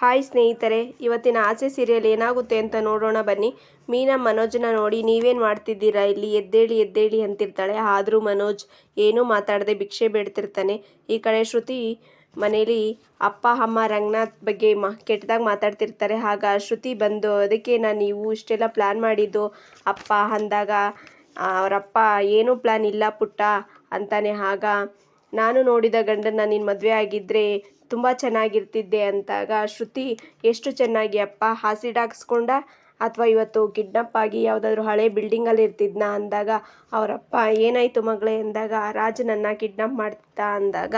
Hi ಸ್ನೇಹಿತರೆ, ಇವತ್ತಿನ ಆಸೆ ಸೀರಿಯಲ್ ಏನಾಗುತ್ತೆ ಅಂತ ನೋಡೋಣ ಬನ್ನಿ. ಮೀನಾ, ಮನೋಜನ ನೋಡಿ ನೀವೇನು ಮಾಡ್ತಿದ್ದೀರಾ ಇಲ್ಲಿ? ಎದ್ದೇಳಿ ಎದ್ದೇಳಿ ಅಂತಿರ್ತಾಳೆ. ಆದರೂ ಮನೋಜ್ ಏನೂ ಮಾತಾಡದೆ ಭಿಕ್ಷೆ ಬೇಡ್ತಿರ್ತಾನೆ. ಈ ಕಡೆ ಶ್ರುತಿ ಮನೇಲಿ ಅಪ್ಪ, ಅಮ್ಮ, ರಂಗನಾಥ್ ಬಗ್ಗೆ ಮಾ, ಕೆಟ್ಟದಾಗ ಮಾತಾಡ್ತಿರ್ತಾರೆ. ಆಗ ಶ್ರುತಿ ಬಂದು, ಅದಕ್ಕೆ ನಾನು ನೀವು ಇಷ್ಟೆಲ್ಲ ಪ್ಲ್ಯಾನ್ ಮಾಡಿದ್ದು? ಅಪ್ಪ ಅಂದಾಗ ಅವರಪ್ಪ ಏನೂ ಪ್ಲ್ಯಾನ್ ಇಲ್ಲ ಪುಟ್ಟ ಅಂತಾನೆ. ಆಗ, ನಾನು ನೋಡಿದ ಗಂಡನ ನಿನ್ನ ಮದುವೆ ಆಗಿದ್ದರೆ ತುಂಬ ಚೆನ್ನಾಗಿರ್ತಿದ್ದೆ ಅಂತಾಗ ಶ್ರುತಿ, ಎಷ್ಟು ಚೆನ್ನಾಗಿ ಅಪ್ಪ ಆಸಿಡ್ ಹಾಕ್ಸ್ಕೊಂಡ? ಅಥವಾ ಇವತ್ತು ಕಿಡ್ನಪ್ ಆಗಿ ಯಾವುದಾದ್ರೂ ಹಳೆ ಬಿಲ್ಡಿಂಗಲ್ಲಿ ಇರ್ತಿದ್ನ? ಅಂದಾಗ, ಅವರಪ್ಪ, ಏನಾಯಿತು ಮಗಳೇ? ಅಂದಾಗ, ರಾಜ ನನ್ನ ಕಿಡ್ನಪ್ ಮಾಡ್ತಾ ಅಂದಾಗ,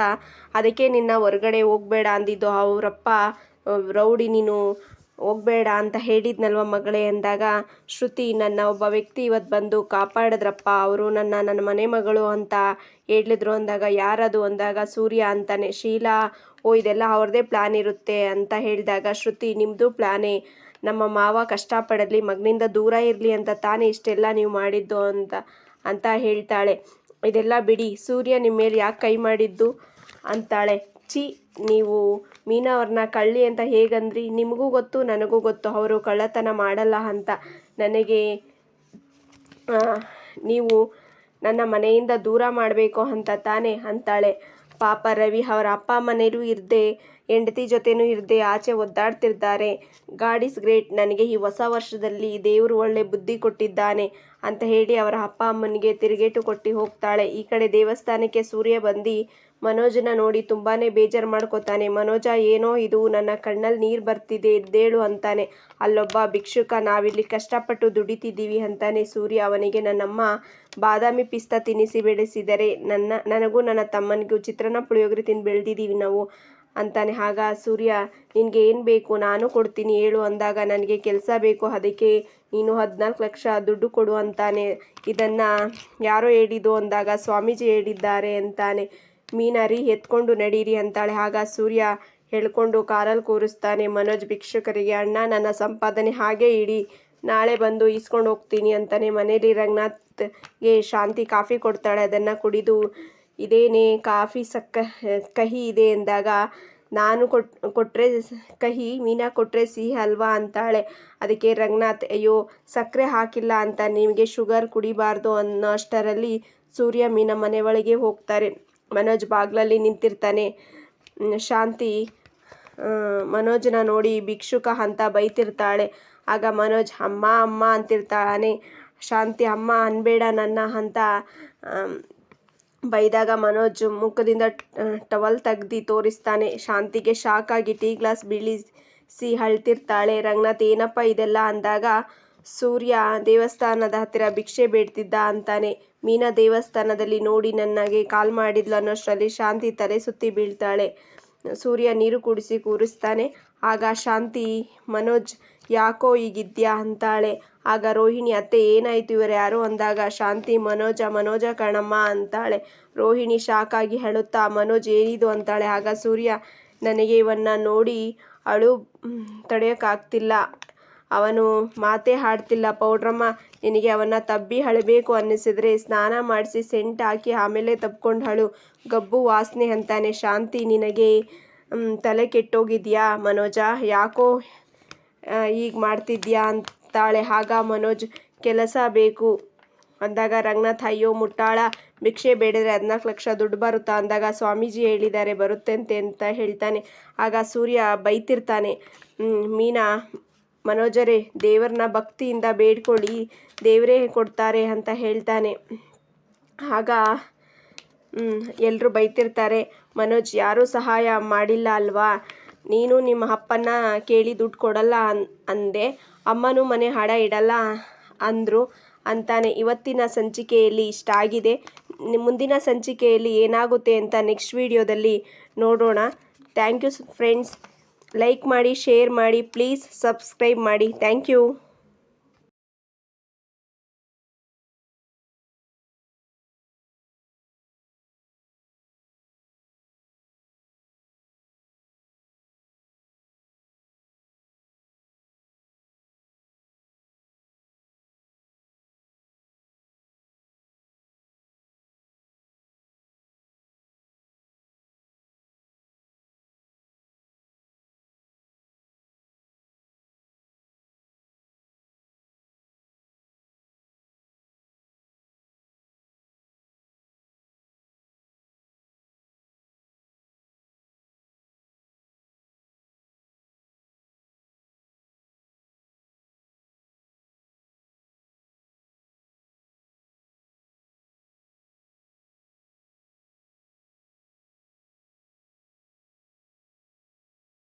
ಅದಕ್ಕೆ ನಿನ್ನ ಹೊರಗಡೆ ಹೋಗಬೇಡ ಅಂದಿದ್ದು, ಅವರಪ್ಪ, ರೌಡಿ ನೀನು ಹೋಗಬೇಡ ಅಂತ ಹೇಳಿದ್ನಲ್ವ ಮಗಳೇ ಅಂದಾಗ, ಶ್ರುತಿ, ನನ್ನ ಒಬ್ಬ ವ್ಯಕ್ತಿ ಇವತ್ತು ಬಂದು ಕಾಪಾಡಿದ್ರಪ್ಪ, ಅವರು ನನ್ನ ನನ್ನ ಮನೆ ಮಗಳು ಅಂತ ಹೇಳಿದ್ರು ಅಂದಾಗ, ಯಾರದು ಅಂದಾಗ ಸೂರ್ಯ ಅಂತಾನೆ. ಶೀಲಾ, ಓ, ಇದೆಲ್ಲ ಅವ್ರದ್ದೇ ಪ್ಲ್ಯಾನ್ ಇರುತ್ತೆ ಅಂತ ಹೇಳಿದಾಗ, ಶ್ರುತಿ ನಿಮ್ಮದು ಪ್ಲ್ಯಾನೇ ನಮ್ಮ ಮಾವ ಕಷ್ಟಪಡಲಿ, ಮಗನಿಂದ ದೂರ ಇರಲಿ ಅಂತ ತಾನೇ ಇಷ್ಟೆಲ್ಲ ನೀವು ಮಾಡಿದ್ದು ಅಂತ ಅಂತ ಹೇಳ್ತಾಳೆ. ಇದೆಲ್ಲ ಬಿಡಿ, ಸೂರ್ಯ ನಿಮ್ಮ ಮೇಲೆ ಯಾಕೆ ಕೈ ಮಾಡಿದ್ದು? ಅಂತಾಳೆ. ಚಿ ನೀವು ಮೀನಾ ಅವ್ರನ್ನ ಕಳ್ಳಿ ಅಂತ ಹೇಗಂದ್ರಿ? ನಿಮಗೂ ಗೊತ್ತು, ನನಗೂ ಗೊತ್ತು. ಅವರು ಕಳ್ಳತನ ಮಾಡಲ್ಲ ಅಂತ. ನನಗೆ ನೀವು ನನ್ನ ಮನೆಯಿಂದ ದೂರ ಮಾಡಬೇಕು ಅಂತ ತಾನೇ ಅಂತಾಳೆ. ಪಾಪ ರವಿ, ಅವರ ಅಪ್ಪ ಮನೆಯೂ ಇರದೆ, ಹೆಂಡತಿ ಜೊತೆನೂ ಇರದೆ, ಆಚೆ ಒದ್ದಾಡ್ತಿರ್ತಾರೆ. God is great. ನನಗೆ ಈ ಹೊಸ ವರ್ಷದಲ್ಲಿ ದೇವರು ಒಳ್ಳೆ ಬುದ್ಧಿ ಕೊಟ್ಟಿದ್ದಾನೆ ಅಂತ ಹೇಳಿ ಅವರ ಅಪ್ಪ ಅಮ್ಮನಿಗೆ ತಿರುಗೇಟು ಕೊಟ್ಟು ಹೋಗ್ತಾಳೆ. ಈ ಕಡೆ ದೇವಸ್ಥಾನಕ್ಕೆ ಸೂರ್ಯ ಬಂದು ಮನೋಜನ ನೋಡಿ ತುಂಬಾನೇ ಬೇಜಾರು ಮಾಡ್ಕೋತಾನೆ. ಮನೋಜ, ಏನೋ ಇದು, ನನ್ನ ಕಣ್ಣಲ್ಲಿ ನೀರು ಬರ್ತಿದೆ ಎದ್ದೇಳು ಅಂತಾನೆ. ಅಲ್ಲೊಬ್ಬ ಭಿಕ್ಷುಕ, ನಾವಿಲ್ಲಿ ಕಷ್ಟಪಟ್ಟು ದುಡಿತಿದ್ದೀವಿ ಅಂತಾನೆ ಸೂರ್ಯ ಅವನಿಗೆ, ನನ್ನಮ್ಮ ಬಾದಾಮಿ ಪಿಸ್ತಾ ತಿನ್ನಿಸಿ ಬೆಳೆಸಿದರೆ ನನ್ನ, ನನಗೂ ನನ್ನ ತಮ್ಮನಿಗೂ ಚಿತ್ರನ ಪುಳಿಯೋಗರೆ ತಿಂದು ಬೆಳೆದಿದ್ದೀವಿ ನಾವು ಅಂತಾನೆ. ಆಗ ಸೂರ್ಯ, ನಿನಗೆ ಏನು ಬೇಕು? ನಾನು ಕೊಡ್ತೀನಿ, ಹೇಳು ಅಂದಾಗ, ನನಗೆ ಕೆಲಸ ಬೇಕು, ಅದಕ್ಕೆ ನೀನು ಹದಿನಾಲ್ಕು ಲಕ್ಷ ದುಡ್ಡು ಕೊಡು ಅಂತಾನೆ. ಇದನ್ನು ಯಾರೋ ಹೇಳಿದ್ದು ಅಂದಾಗ, ಸ್ವಾಮೀಜಿ ಹೇಳಿದ್ದಾರೆ ಅಂತಾನೆ. ಮೀನರಿ, ಎತ್ಕೊಂಡು ನಡೀರಿ ಅಂತಾಳೆ. ಆಗ ಸೂರ್ಯ ಹೇಳ್ಕೊಂಡು ಕಾರಲ್ಲಿ ಕೂರಿಸ್ತಾನೆ, ಮನೋಜ್, ಭಿಕ್ಷುಕರಿಗೆ ಅಣ್ಣ, ನನ್ನ ಸಂಪಾದನೆ ಹಾಗೆ ಇಡಿ. ನಾಳೆ ಬಂದು ಈಸ್ಕೊಂಡು ಹೋಗ್ತೀನಿ ಅಂತಾನೆ. ಮನೇಲಿ ರಂಗನಾಥ್ಗೆ ಶಾಂತಿ ಕಾಫಿ ಕೊಡ್ತಾಳೆ. ಅದನ್ನು ಕುಡಿದು, ಇದೇನೇ ಕಾಫಿ ಸಕ್ಕ, ಕಹಿ ಇದೆ ಎಂದಾಗ ನಾನು ಕೊಟ್ ಕೊಟ್ಟರೆ ಕಹಿ, ಮೀನಾ ಕೊಟ್ಟರೆ ಸಿಹಿ ಅಲ್ವಾ ಅಂತಾಳೆ. ಅದಕ್ಕೆ ರಂಗನಾಥ್, ಅಯ್ಯೋ, ಸಕ್ಕರೆ ಹಾಕಿಲ್ಲ ಅಂತ, ನಿಮಗೆ ಶುಗರ್ ಕುಡಿಬಾರ್ದು ಅನ್ನೋ ಅಷ್ಟರಲ್ಲಿ ಸೂರ್ಯ ಮೀನ ಮನೆ ಒಳಗೆ ಹೋಗ್ತಾರೆ. ಮನೋಜ್ ಬಾಗ್ಲಲ್ಲಿ ನಿಂತಿರ್ತಾನೆ. ಶಾಂತಿ ಮನೋಜನ ನೋಡಿ ಭಿಕ್ಷುಕ ಅಂತ ಬೈತಿರ್ತಾಳೆ. ಆಗ ಮನೋಜ್, ಅಮ್ಮ ಅಮ್ಮ ಅಂತಿರ್ತಾನೆ. ಶಾಂತಿ, ಅಮ್ಮ, ಅನ್ಬೇಡ ನನ್ನ ಅಂತ ಬೈದಾಗ ಮನೋಜ್ ಮುಖದಿಂದ ಟವಲ್ ತೆಗ್ದು ತೋರಿಸ್ತಾನೆ. ಶಾಂತಿಗೆ ಶಾಕ್ ಆಗಿ ಟೀ ಗ್ಲಾಸ್ ಬೀಳಿಸಿ ಅಳ್ತಿರ್ತಾಳೆ. ರಂಗನಾಥ್, ಏನಪ್ಪ ಇದೆಲ್ಲ? ಅಂದಾಗ ಸೂರ್ಯ ದೇವಸ್ಥಾನದ ಹತ್ತಿರ ಭಿಕ್ಷೆ ಬೇಡ್ತಿದ್ದ ಅಂತಾನೆ ಮೀನಾ ದೇವಸ್ಥಾನದಲ್ಲಿ ನೋಡಿ ನನಗೆ ಕಾಲ್ ಮಾಡಿದ್ಲು ಅನ್ನೋಷ್ಟರಲ್ಲಿ ಶಾಂತಿ ತಲೆ ಸುತ್ತಿ ಬೀಳ್ತಾಳೆ. ಸೂರ್ಯ ನೀರು ಕುಡಿಸಿ ಕೂರಿಸ್ತಾನೆ. ಆಗ ಶಾಂತಿ, ಮನೋಜ್, ಯಾಕೋ ಈಗಿದ್ಯಾ ಅಂತಾಳೆ. ಆಗ ರೋಹಿಣಿ, ಅತ್ತೆ, ಏನಾಯ್ತು ಇವರು ಯಾರು ಅಂದಾಗ ಶಾಂತಿ, ಮನೋಜ ಮನೋಜ ಕಣಮ್ಮ ಅಂತಾಳೆ. ರೋಹಿಣಿ ಶಾಕ್ ಆಗಿ ಹೇಳುತ್ತಾ, ಮನೋಜ್ ಏನಿದು ಅಂತಾಳೆ. ಆಗ ಸೂರ್ಯ, ನನಗೆ ಇವನ್ನ ನೋಡಿ ಅಳು ತಡೆಯೋಕ್ಕಾಗ್ತಿಲ್ಲ. ಅವನು, ಮಾತೇ ಹಾಡ್ತಿಲ್ಲ ಪೌಡ್ರಮ್ಮ, ನಿನಗೆ ಅವನ್ನ ತಬ್ಬಿ ಅಳಬೇಕು ಅನ್ನಿಸಿದ್ರೆ ಸ್ನಾನ ಮಾಡಿಸಿ ಸೆಂಟ್ ಹಾಕಿ ಆಮೇಲೆ ತಬ್ಕೊಂಡು ಅಳು ಗಬ್ಬು ವಾಸನೆ ಅಂತಾನೆ. ಶಾಂತಿ, ನಿನಗೆ ತಲೆ ಕೆಟ್ಟೋಗಿದ್ಯಾ ಮನೋಜ? ಯಾಕೋ ಈಗ ಮಾಡ್ತಿದ್ಯಾ ಅಂತಾಳೆ. ಆಗ ಮನೋಜ್, ಕೆಲಸ ಬೇಕು. ಅಂದಾಗ ರಂಗನಾಥ್, ಅಯ್ಯೋ, ಮುಟ್ಟಾಳ. ಭಿಕ್ಷೆ ಬೇಡಿದ್ರೆ ಹದಿನಾಲ್ಕು ಲಕ್ಷ ದುಡ್ಡು ಬರುತ್ತಾ? ಅಂದಾಗ ಸ್ವಾಮೀಜಿ ಹೇಳಿದ್ದಾರೆ, ಬರುತ್ತಂತೆ ಅಂತ ಹೇಳ್ತಾನೆ. ಆಗ ಸೂರ್ಯ ಬೈತಿರ್ತಾನೆ ಮೀನಾ ಮನೋಜರೇ, ದೇವರನ್ನ ಭಕ್ತಿಯಿಂದ ಬೇಡ್ಕೊಳ್ಳಿ, ದೇವರೇ ಕೊಡ್ತಾರೆ ಅಂತ ಹೇಳ್ತಾನೆ. ಆಗ ಎಲ್ಲರೂ ಬೈತಿರ್ತಾರೆ, ಮನೋಜ್, ಯಾರೂ ಸಹಾಯ ಮಾಡಿಲ್ಲ ಅಲ್ವಾ? ನೀನು ನಿಮ್ಮ ಅಪ್ಪನ ಕೇಳಿ ದುಡ್ಡು ಕೊಡಲ್ಲ ಅನ್, ಅಂದೆ. ಅಮ್ಮನೂ ಮನೆ ಹಡ ಇಡಲ್ಲ ಅಂದರು ಅಂತಾನೆ. ಇವತ್ತಿನ ಸಂಚಿಕೆಯಲ್ಲಿ ಇಷ್ಟ ಆಗಿದೆ. ಮುಂದಿನ ಸಂಚಿಕೆಯಲ್ಲಿ ಏನಾಗುತ್ತೆ ಅಂತ ನೆಕ್ಸ್ಟ್ ವಿಡಿಯೋದಲ್ಲಿ ನೋಡೋಣ. ಥ್ಯಾಂಕ್ ಯು ಫ್ರೆಂಡ್ಸ್ ಲೈಕ್ ಮಾಡಿ ಶೇರ್ ಮಾಡಿ ಪ್ಲೀಸ್ ಸಬ್ಸ್ಕ್ರೈಬ್ ಮಾಡಿ. Thank you